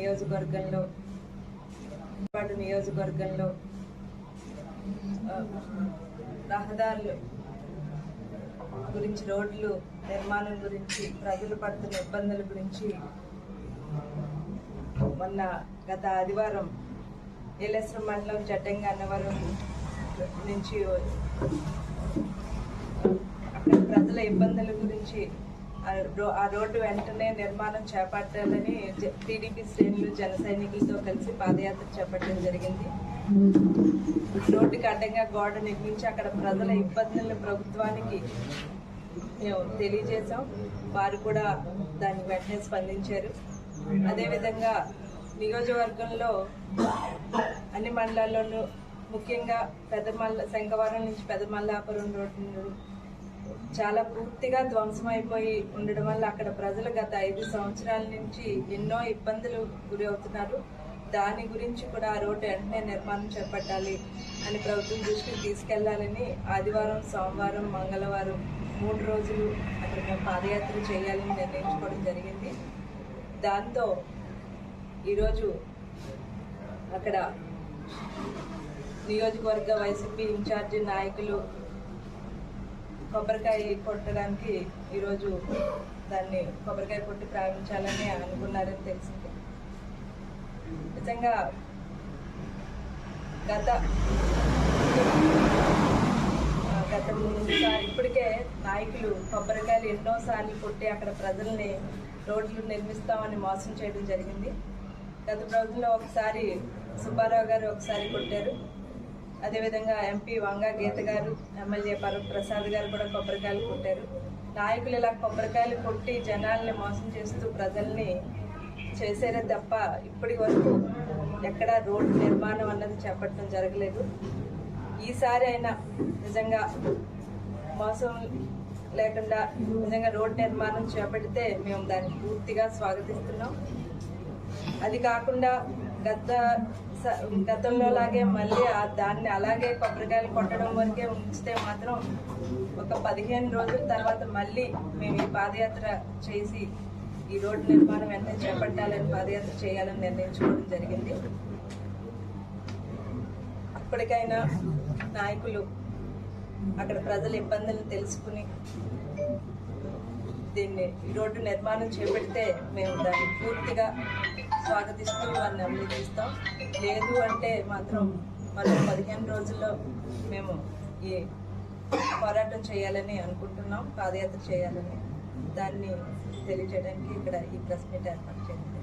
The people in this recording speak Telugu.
నియోజకవర్గంలో పాటు నియోజకవర్గంలో రహదారులు గురించి రోడ్లు నిర్మాణం గురించి ప్రజలు పడుతున్న ఇబ్బందుల గురించి మొన్న గత ఆదివారం ఏలేశ్వరం మండలం జడ్డంగా అన్నవరం నుంచి అక్కడ ప్రజల ఇబ్బందుల గురించి ఆ ఆ రోడ్డు వెంటనే నిర్మాణం చేపట్టాలని టీడీపీ శ్రేణులు జన సైనికులతో కలిసి పాదయాత్ర చేపట్టడం జరిగింది. రోడ్డుకి అడ్డంగా గోడ నిర్మించి అక్కడ ప్రజల ఇబ్బందులను ప్రభుత్వానికి మేము తెలియజేశాం. వారు కూడా దాన్ని వెంటనే స్పందించారు. అదేవిధంగా నియోజకవర్గంలో అన్ని మండలాల్లోనూ ముఖ్యంగా పెద్దమల్ల శంఖవరం నుంచి పెద్దమల్లాపురం రోడ్డు చాలా పూర్తిగా ధ్వంసమైపోయి ఉండడం వల్ల అక్కడ ప్రజలు గత ఐదు సంవత్సరాల నుంచి ఎన్నో ఇబ్బందులు గురి అవుతున్నారు. దాని గురించి కూడా ఆ రోడ్డు వెంటనే నిర్మాణం చేపట్టాలి అని ప్రభుత్వం దృష్టికి తీసుకెళ్ళాలని ఆదివారం సోమవారం మంగళవారం మూడు రోజులు అక్కడ మేము పాదయాత్ర చేయాలని నిర్ణయించుకోవడం జరిగింది. దాంతో ఈరోజు అక్కడ నియోజకవర్గ వైసీపీ ఇన్ఛార్జి నాయకులు కొబ్బరికాయ కొట్టడానికి ఈరోజు దాన్ని కొబ్బరికాయ కొట్టి ప్రారంభించాలని అనుకున్నారని తెలిసింది. నిజంగా గత గత మూడుసార్లు ఇప్పటికే నాయకులు కొబ్బరికాయలు ఎన్నోసార్లు కొట్టి అక్కడ ప్రజల్ని రోడ్లు నిర్మిస్తామని మోసం చేయడం జరిగింది. గత ప్రభుత్వంలో ఒకసారి సుబ్బారావు గారు ఒకసారి కొట్టారు. అదేవిధంగా ఎంపీ వంగ గీత గారు ఎమ్మెల్యే పర్వ ప్రసాద్ గారు కూడా కొబ్బరికాయలు కొట్టారు. నాయకులు ఇలా కొబ్బరికాయలు కొట్టి జనాల్ని మోసం చేస్తూ ప్రజల్ని చేసేరే తప్ప ఇప్పటి వరకు ఎక్కడ రోడ్డు నిర్మాణం అన్నది చేపట్టడం జరగలేదు. ఈసారి అయినా నిజంగా మోసం లేకుండా నిజంగా రోడ్ నిర్మాణం చేపడితే మేము దాన్ని పూర్తిగా స్వాగతిస్తున్నాం. అది కాకుండా గత గతంలో లాగే మళ్ళీ ఆ దాన్ని అలాగే కొబ్బరికాయలు కొట్టడం వరకే ఉంచితే మాత్రం ఒక పదిహేను రోజుల తర్వాత మళ్ళీ మేము ఈ పాదయాత్ర చేసి ఈ రోడ్డు నిర్మాణం వెంటనే చేపట్టాలని పాదయాత్ర చేయాలని నిర్ణయించుకోవడం జరిగింది. ఇప్పటికైనా నాయకులు అక్కడ ప్రజల ఇబ్బందులను తెలుసుకుని దీన్ని ఈ రోడ్డు నిర్మాణం చేపడితే మేము దాన్ని పూర్తిగా స్వాగతిస్తూ వారిని అభినందిస్తాం. లేదు అంటే మాత్రం మళ్ళీ పదిహేను రోజుల్లో మేము ఈ పోరాటం చేయాలని అనుకుంటున్నాం పాదయాత్ర చేయాలని దాన్ని తెలియజేయడానికి ఇక్కడ ఈ ప్రెస్ మీట్ ఏర్పాటు చేయండి.